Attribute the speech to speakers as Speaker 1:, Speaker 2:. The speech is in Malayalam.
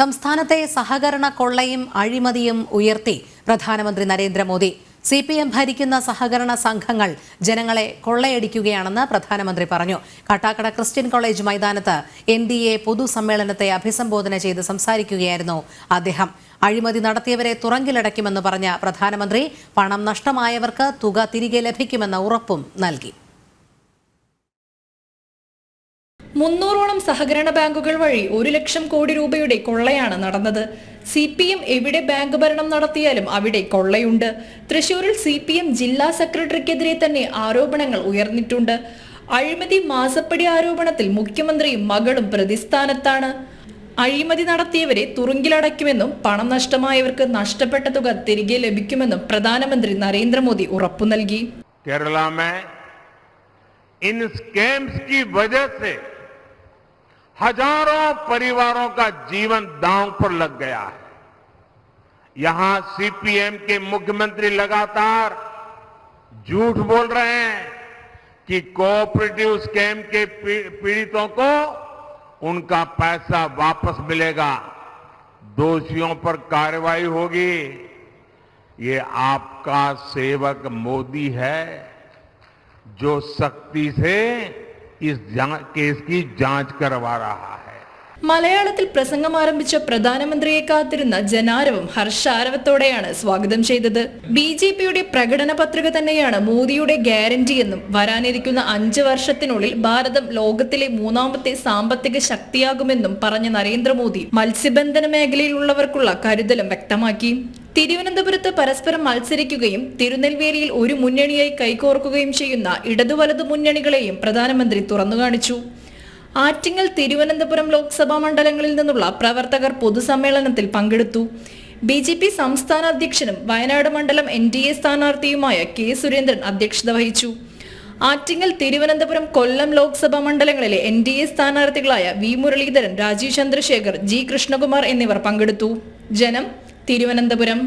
Speaker 1: സംസ്ഥാനത്തെ സഹകരണ കൊള്ളയും അഴിമതിയും ഉയർത്തി പ്രധാനമന്ത്രി നരേന്ദ്രമോദി സി പി എം ഭരിക്കുന്ന സഹകരണ സംഘങ്ങൾ ജനങ്ങളെ കൊള്ളയടിക്കുകയാണെന്ന് പ്രധാനമന്ത്രി പറഞ്ഞു കാട്ടാക്കട ക്രിസ്ത്യൻ കോളേജ് മൈതാനത്ത് എൻ ഡി എ പൊതുസമ്മേളനത്തെ അഭിസംബോധന ചെയ്ത് സംസാരിക്കുകയായിരുന്നു അദ്ദേഹം അഴിമതി നടത്തിയവരെ തുറങ്കിലടയ്ക്കുമെന്ന് പറഞ്ഞ പ്രധാനമന്ത്രി പണം നഷ്ടമായവർക്ക് തുക തിരികെ ലഭിക്കുമെന്ന ഉറപ്പും നൽകി
Speaker 2: മുന്നൂറോളം സഹകരണ ബാങ്കുകൾ വഴി ഒരു ലക്ഷം കോടി രൂപയുടെ കൊള്ളയാണ് നടന്നത് സി പി എം എവിടെ ബാങ്ക് ഭരണം നടത്തിയാലും അവിടെ കൊള്ളയുണ്ട് തൃശൂരിൽ സി പി എം ജില്ലാ സെക്രട്ടറിക്കെതിരെ തന്നെ ആരോപണങ്ങൾ ഉയർന്നിട്ടുണ്ട് അഴിമതി മാസപ്പടി ആരോപണത്തിൽ മുഖ്യമന്ത്രിയും മകളും പ്രതിസ്ഥാനത്താണ് അഴിമതി നടത്തിയവരെ തുറുങ്കിലടയ്ക്കുമെന്നും പണം നഷ്ടമായവർക്ക് നഷ്ടപ്പെട്ട തുക തിരികെ ലഭിക്കുമെന്നും പ്രധാനമന്ത്രി നരേന്ദ്രമോദി ഉറപ്പു നൽകി കേരള
Speaker 3: हजारों परिवारों का जीवन दांव पर लग गया है यहां सीपीएम के मुख्यमंत्री लगातार झूठ बोल रहे हैं कि कोऑपरेटिव स्कैम के पीड़ितों को उनका पैसा वापस मिलेगा दोषियों पर कार्रवाई होगी ये आपका सेवक मोदी है जो सख्ती से की जांच करवा रहा है
Speaker 2: മലയാളത്തിൽ പ്രസംഗം ആരംഭിച്ച പ്രധാനമന്ത്രിയെ കാത്തിരുന്ന ജനാരവം ഹർഷാരവത്തോടെയാണ് സ്വാഗതം ചെയ്തത് ബി ജെ പിയുടെ പ്രകടന പത്രിക തന്നെയാണ് മോദിയുടെ ഗ്യാരണ്ടിയെന്നും വരാനിരിക്കുന്ന അഞ്ച് വർഷത്തിനുള്ളിൽ ഭാരതം ലോകത്തിലെ മൂന്നാമത്തെ സാമ്പത്തിക ശക്തിയാകുമെന്നും പറഞ്ഞ നരേന്ദ്രമോദി മത്സ്യബന്ധന മേഖലയിലുള്ളവർക്കുള്ള കരുതലും വ്യക്തമാക്കി തിരുവനന്തപുരത്ത് പരസ്പരം മത്സരിക്കുകയും തിരുനെൽവേലിയിൽ ഒരു മുന്നണിയായി കൈകോർക്കുകയും ചെയ്യുന്ന ഇടതുവലതു മുന്നണികളെയും പ്രധാനമന്ത്രി തുറന്നുകാണിച്ചു ആറ്റിങ്ങൽ തിരുവനന്തപുരം ലോക്സഭാ മണ്ഡലങ്ങളിൽ നിന്നുള്ള പ്രവർത്തകർ പൊതുസമ്മേളനത്തിൽ പങ്കെടുത്തു ബി ജെ പി സംസ്ഥാന അധ്യക്ഷനും വയനാട് മണ്ഡലം എൻ ഡി എ സ്ഥാനാർത്ഥിയുമായ കെ സുരേന്ദ്രൻ അധ്യക്ഷത വഹിച്ചു ആറ്റിങ്ങൽ തിരുവനന്തപുരം കൊല്ലം ലോക്സഭാ മണ്ഡലങ്ങളിലെ എൻ ഡി എ സ്ഥാനാർത്ഥികളായ വി മുരളീധരൻ രാജീവ് ചന്ദ്രശേഖർ ജി കൃഷ്ണകുമാർ എന്നിവർ പങ്കെടുത്തു ജനം തിരുവനന്തപുരം